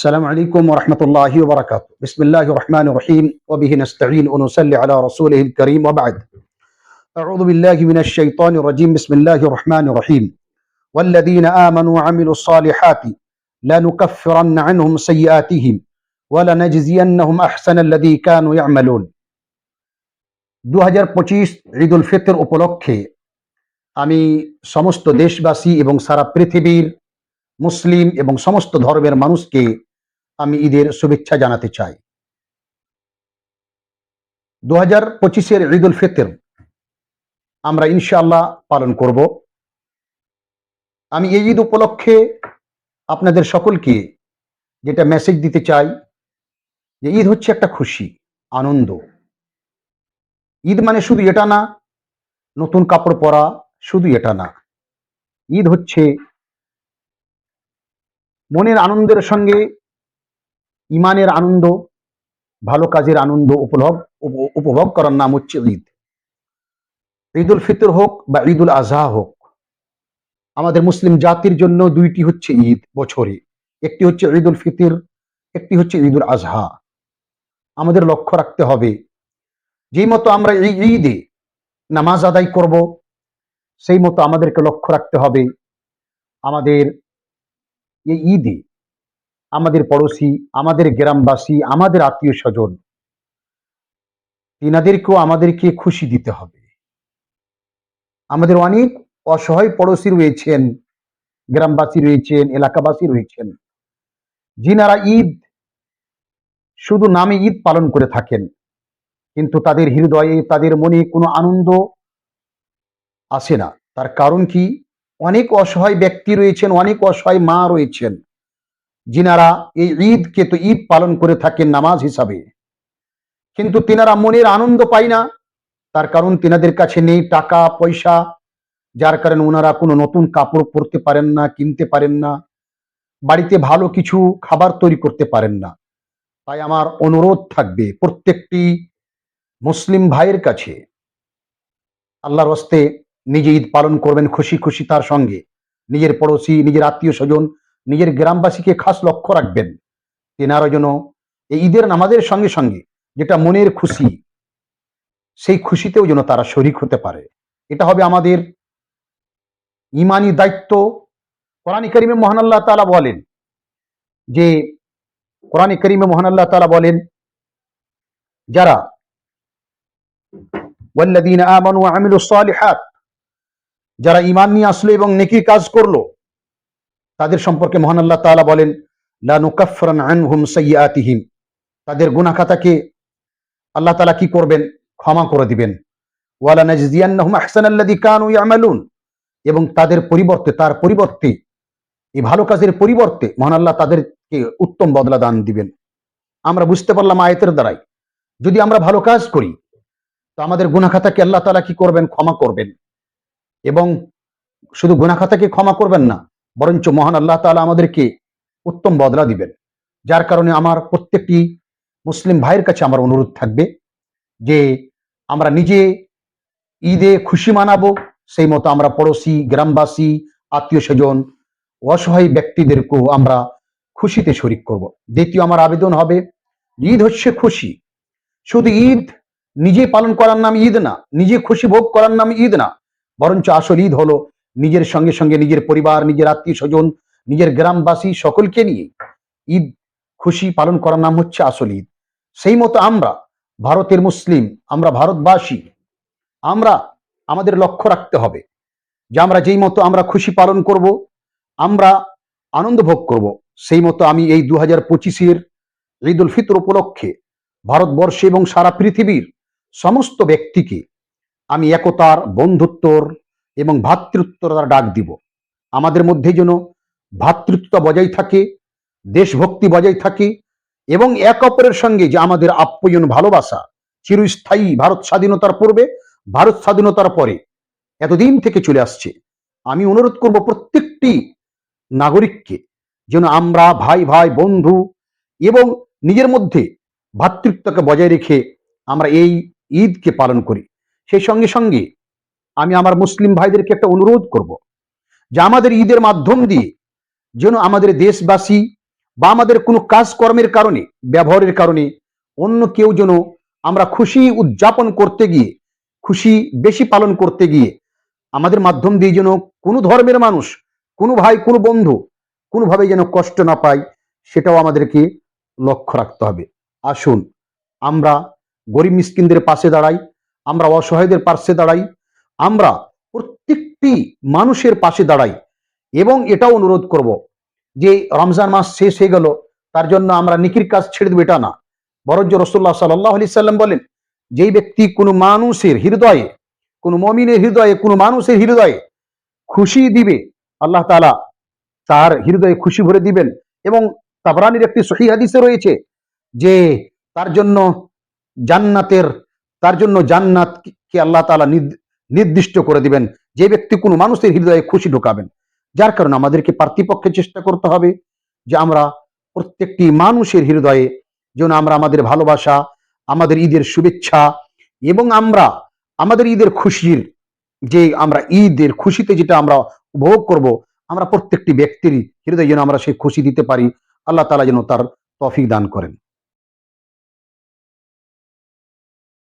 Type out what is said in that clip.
السلام عليكم ورحمة الله وبركاته بسم الله الرحمن الرحيم وبه نستعين ونصلي على رسوله الكريم وبعد أعوذ بالله من الشيطان الرجيم بسم الله الرحمن الرحيم والذين آمنوا وعملوا الصالحات لنكفرن عنهم سيئاتهم ولنجزينهم أحسن الذي كانوا يعملون দু হাজার পঁচিশ ঈদ উল ফিতর উপলক্ষে আমি সমস্ত দেশবাসী এবং সারা পৃথিবীর মুসলিম এবং সমস্ত ধর্মের মানুষকে আমি ঈদের শুভেচ্ছা জানাতে চাই। দু হাজার পঁচিশের ঈদ উল ফিতর আমরা ইনশাআল্লাহ পালন করব। আমি এই ঈদ উপলক্ষে আপনাদের সকলকে যেটা মেসেজ দিতে চাই, যে ঈদ হচ্ছে একটা খুশি, আনন্দ। ঈদ মানে শুধু এটা না, নতুন কাপড় পরা শুধু এটা না। ঈদ হচ্ছে মনের আনন্দের সঙ্গে ইমানের আনন্দ, ভালো কাজের আনন্দ উপভোগ উপভোগ করার নাম হচ্ছে ঈদ। ঈদ উল ফিতর হোক বা ঈদ উল আজহা হোক, আমাদের মুসলিম জাতির জন্য দুইটি হচ্ছে ঈদ বছরে। একটি হচ্ছে ঈদ উল ফিতর, একটি হচ্ছে ঈদ উল আজহা আমাদের লক্ষ্য রাখতে হবে, যেই মতো আমরা এই ঈদে নামাজ আদায় করব, সেই মতো আমাদেরকে লক্ষ্য রাখতে হবে, আমাদের এই ঈদে আমাদের পড়োশি, আমাদের গ্রামবাসী, আমাদের আত্মীয় স্বজন তিনাদেরকেও আমাদেরকে খুশি দিতে হবে। আমাদের অনেক অসহায় পড়োশি রয়েছেন, গ্রামবাসী রয়েছেন, এলাকাবাসী রয়েছেন, যিনারা ঈদ, শুধু নামে ঈদ পালন করে থাকেন, কিন্তু তাদের হৃদয়ে, তাদের মনে কোনো আনন্দ আসে না। তার কারণ কি? অনেক অসহায় ব্যক্তি রয়েছেন, অনেক অসহায় মা রয়েছেন। যিনারা এই ঈদকে তো ঈদ পালন করে থাকেন নামাজ হিসাবে। কিন্তু তিনারা মনের আনন্দ পায় না। তার কারণ তিনাদের কাছে নেই টাকা, পয়সা। যার কারণে ওনারা কোনো নতুন কাপড় পরতে পারেন না, কিনতে পারেন না। বাড়িতে ভালো কিছু খাবার তৈরি করতে পারেন না। তাই আমার অনুরোধ থাকবে প্রত্যেকটি মুসলিম ভাইয়ের কাছে। আল্লাহর হস্তে নিজে ঈদ পালন করবেন খুশি খুশি তার সঙ্গে। নিজের পড়োশি, নিজের আত্মীয় স্বজন নিজের গ্রামবাসীকে খাস লক্ষ্য রাখবেন। তেনারা যেন এই ঈদের নামাজের সঙ্গে সঙ্গে যেটা মনের খুশি, সেই খুশিতেও যেন তারা শরিক হতে পারে। এটা হবে আমাদের ইমানি দায়িত্ব। কোরআন করিমে মহান আল্লাহ তাআলা বলেন যে, কোরআন করিমে মহান আল্লাহ তাআলা বলেন, যারা ওয়া আমিলুস সালিহাত, যারা ঈমান নিয়ে আসলো এবং নেকি কাজ করল তাদের সম্পর্কে মহান আল্লাহ তাআলা বলেন, লা নুকাফফিরান আনহুম সাইয়্যাতিহিম। তাদের গুনাহ খাতাকে আল্লাহ তাআলা কি করবেন? ক্ষমা করে দিবেন। ওয়ালা আহসানাল্লাযী কানু ইয়ামালুন। এবং তাদের পরিবর্তে, তার পরিবর্তে, এই ভালো কাজের পরিবর্তে মহান আল্লাহ তাদেরকে উত্তম বদলা দান দিবেন। আমরা বুঝতে পারলাম আয়াতের দ্বারাই। যদি আমরা ভালো কাজ করি, তো আমাদের গুনাখাতাকে আল্লাহ তালা কি করবেন? ক্ষমা করবেন। এবং শুধু গুনাখাতাকে ক্ষমা করবেন না বরঞ্চ মহান আল্লাহ তাআলা আমাদেরকে উত্তম বদলা দিবেন। যার কারণে আমার প্রত্যেকটি মুসলিম ভাইয়ের কাছে আমার অনুরোধ থাকবে যে আমরা নিজে ঈদে খুশি মানাবো, সেই মতো আমরা পড়োশি, গ্রামবাসী, আত্মীয় স্বজন, অসহায় ব্যক্তিদেরকেও আমরা খুশিতে শরিক করব। দ্বিতীয় আমার আবেদন হবে, ঈদ হচ্ছে খুশি। শুধু ঈদ নিজে পালন করার নাম ঈদ না, নিজে খুশি ভোগ করার নাম ঈদ না, বরঞ্চ আসল ঈদ হলো নিজের সঙ্গে সঙ্গে নিজের পরিবার, নিজের আত্মীয় স্বজন, নিজের গ্রামবাসী সকলকে নিয়ে ঈদ খুশি পালন করার নাম হচ্ছে আসল ঈদ। সেই মতো আমরা ভারতের মুসলিম, আমরা ভারতবাসী, আমরা আমাদের লক্ষ্য রাখতে হবে যে আমরা যেই মতো আমরা খুশি পালন করব, আমরা আনন্দ ভোগ করব। সেই মতো আমি এই দু হাজার পঁচিশের ঈদ উল ফিতর উপলক্ষে ভারতবর্ষে এবং সারা পৃথিবীর সমস্ত ব্যক্তিকে আমি একতার, বন্ধুত্বর এবং ভ্রাতৃত্বতার ডাক দিব। আমাদের মধ্যে যেন ভ্রাতৃত্ব বজায় থাকে, দেশভক্তি বজায় থাকে এবং এক অপরের সঙ্গে যে আমাদের আপ্যায়ন ভালোবাসা চিরস্থায়ী ভারত স্বাধীনতার পূর্বে, ভারত স্বাধীনতার পরে এতদিন থেকে চলে আসছে। আমি অনুরোধ করব প্রত্যেকটি নাগরিককে যেন আমরা ভাই ভাই, বন্ধু এবং নিজের মধ্যে ভ্রাতৃত্বকে বজায় রেখে আমরা এই ঈদকে পালন করি। সেই সঙ্গে সঙ্গে আমি আমার মুসলিম ভাইদেরকে একটা অনুরোধ করব যে আমাদের ঈদের মাধ্যম দিয়ে যেন আমাদের দেশবাসী বা আমাদের কোনো কাজকর্মের কারণে, ব্যবহারের কারণে অন্য কেউ যেন আমরা খুশি উদযাপন করতে গিয়ে, খুশি বেশি পালন করতে গিয়ে আমাদের মাধ্যম দিয়ে যেন কোনো ধর্মের মানুষ, কোনো ভাই, কোনো বন্ধু কোনোভাবে যেন কষ্ট না পায়, সেটাও আমাদেরকে লক্ষ্য রাখতে হবে। আসুন, আমরা গরিব মিসকিনদের পাশে দাঁড়াই, আমরা অসহায়দের পাশে দাঁড়াই আমরা প্রত্যেকটি মানুষের পাশে দাঁড়াই এবং এটাও অনুরোধ করব যে রমজান মাস শেষ হয়ে গেল, তার জন্য আমরা নিকির কাজ ছেড়ে দেবো, এটা না। বরঞ্চ রসুল্লাহ সাল্লাহ আলি সাল্লাম বলেন, যেই ব্যক্তি কোনো মানুষের হৃদয়ে, কোনো মমিনের হৃদয়ে, কোনো মানুষের হৃদয়ে খুশি দিবে, আল্লাহ তালা তার হৃদয়ে খুশি ভরে দিবেন এবং তাবরানির একটি সহি হাদিসে রয়েছে যে তার জন্য জান্নাতের, তার জন্য জান্নাত কি আল্লাহ তালা নির্দিষ্ট করে দিবেন। যে ব্যক্তি কোনো মানুষের হৃদয়ে খুশি ঢোকাবেন, যার কারণে আমাদেরকে পার্থিপক্ষে চেষ্টা করতে হবে যে আমরা প্রত্যেকটি মানুষের হৃদয়ে যেন আমরা আমাদের ভালোবাসা, আমাদের ঈদের শুভেচ্ছা এবং আমরা আমাদের ঈদের খুশির যে আমরা ঈদের খুশিতে যেটা আমরা উপভোগ করব, আমরা প্রত্যেকটি ব্যক্তির হৃদয়ে যেন আমরা সেই খুশি দিতে পারি। আল্লাহ তালা যেন তার তফিক দান করেন।